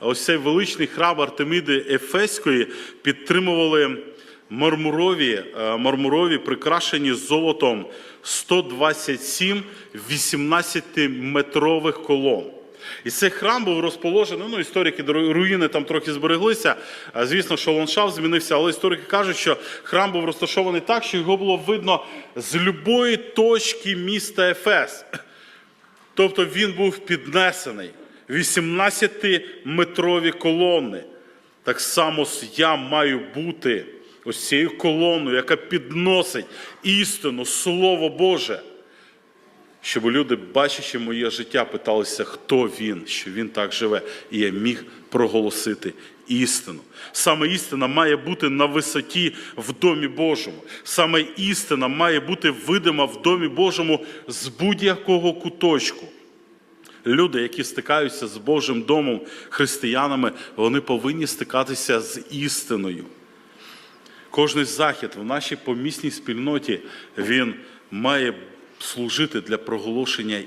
ось цей величний храм Артеміди Ефеської підтримували мармурові, е, мармурові прикрашені золотом 127 18-метрових колон. І цей храм був розположений. Ну, історики руїни там трохи збереглися. Звісно, що ландшафт змінився, але історики кажуть, що храм був розташований так, що його було видно з любої точки міста Ефес. Тобто він був піднесений 18-метрові колони. Так само я маю бути ось цією колоною, яка підносить істину, Слово Боже. Щоб люди, бачачи моє життя, питалися, хто він, що він так живе, і я міг проголосити істину. Саме істина має бути на висоті в домі Божому. Саме істина має бути видима в домі Божому з будь-якого куточку. Люди, які стикаються з Божим домом, християнами, вони повинні стикатися з істиною. Кожний захід в нашій помісній спільноті він має служити для проголошення